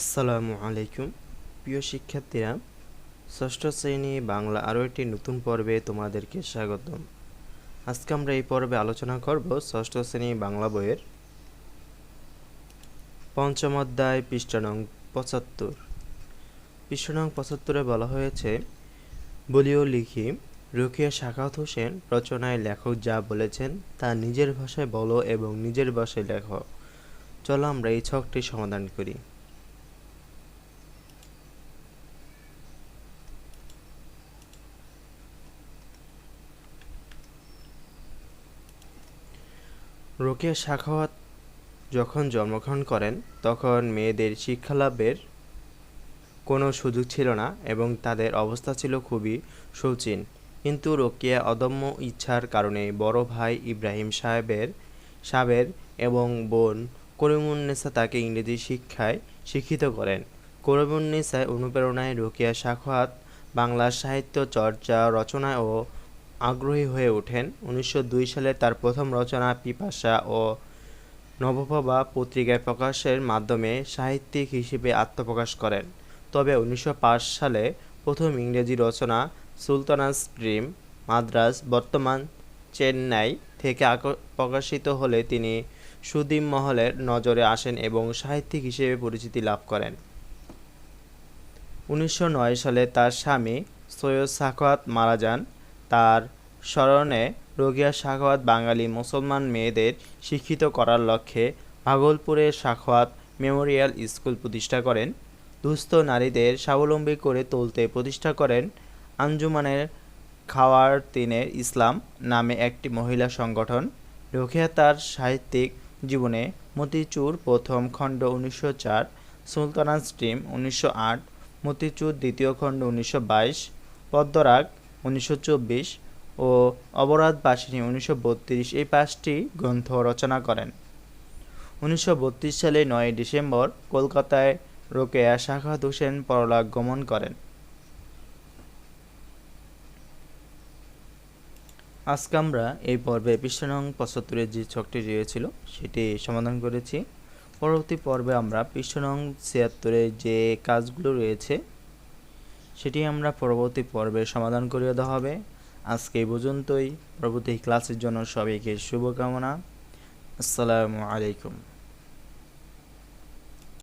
আসসালামু আলাইকুম। প্রিয় শিক্ষার্থীরা, ষষ্ঠ শ্রেণি বাংলা আরও একটি নতুন পর্বে তোমাদেরকে স্বাগতম। আজকে আমরা এই পর্বে আলোচনা করব ষষ্ঠ শ্রেণি বাংলা বইয়ের পঞ্চম অধ্যায়, পৃষ্ঠা নং পঁচাত্তর। পৃষ্ঠা নং পঁচাত্তরে বলা হয়েছে, বলিও লিখি, রুকিয়া শাখাত হোসেন রচনায় লেখক যা বলেছেন তা নিজের ভাষায় বলো এবং নিজের ভাষায় লেখো। চলো আমরা এই ছকটি সমাধান করি। রোকেয়া সাখাওয়াত যখন জন্মগ্রহণ করেন, তখন মেয়েদের শিক্ষালাভের কোনো সুযোগ ছিল না এবং তাদের অবস্থা ছিল খুবই শৌচিন কিন্তু রোকেয়া অদম্য ইচ্ছার কারণে বড় ভাই ইব্রাহিম সাহেবের সাহেবের এবং বোন করিমুন্নেসা তাকে ইংরেজি শিক্ষায় শিক্ষিত করেন। করিমুন্নেসায় অনুপ্রেরণায় রোকেয়া সাখাওয়াত বাংলা সাহিত্য চর্চা রচনা ও আগ্রহী হয়ে ওঠেন। উনিশশো দুই সালে তার প্রথম রচনা পিপাসা ও নবপ্রভা পত্রিকায় প্রকাশের মাধ্যমে সাহিত্যিক হিসেবে আত্মপ্রকাশ করেন। তবে উনিশশো পাঁচ সালে প্রথম ইংরেজি রচনা সুলতানাস ড্রিম মাদ্রাজ বর্তমান চেন্নাই থেকে প্রকাশিত হলে তিনি সুদীম মহলের নজরে আসেন এবং সাহিত্যিক হিসেবে পরিচিতি লাভ করেন। উনিশশো নয় সালে তার স্বামী সৈয়দ সাখাওয়াত মারা যান। তার স্মরণে রোগিয়া সাখাওয়াত বাঙালি মুসলমান মেয়েদের শিক্ষিত করার লক্ষ্যে ভাগলপুরে সাখাওয়াত মেমোরিয়াল স্কুল প্রতিষ্ঠা করেন। দুস্থ নারীদের স্বাবলম্বী করে তুলতে প্রতিষ্ঠা করেন আঞ্জুমানের খাওয়ার তিনের ইসলাম নামে একটি মহিলা সংগঠন। রোকেয়া তার সাহিত্যিক জীবনে মতিচুর প্রথম খণ্ড উনিশশো চার সুলতানা স্ট্রিম উনিশশো আট, মতিচুর দ্বিতীয় খণ্ড উনিশশো বাইশ, পদ্মরাগ উনিশশো চব্বিশ ও অবরাধ বাসিনী উনিশশো বত্রিশ এই পাঁচটি গ্রন্থ রচনা করেন। উনিশশো বত্রিশ সালে নয় ডিসেম্বর কলকাতায় রোকেয়া শাখাত হোসেন পরলোক গমন করেন। আজকে আমরা এই পর্বে পৃষ্ঠা নং পঁচাত্তরের যে ছকটি রয়েছিল সেটি সমাধান করেছি। পরবর্তী পর্বে আমরা পৃষ্ঠা নং ছিয়াত্তরের যে কাজগুলো রয়েছে সেটি আমরা পরবর্তী পর্বে সমাধান করিয়ে দেওয়া হবে। আজকে এই পর্যন্তই। পরবর্তী ক্লাসের জন্য সবাইকে শুভকামনা। আসসালামু আলাইকুম।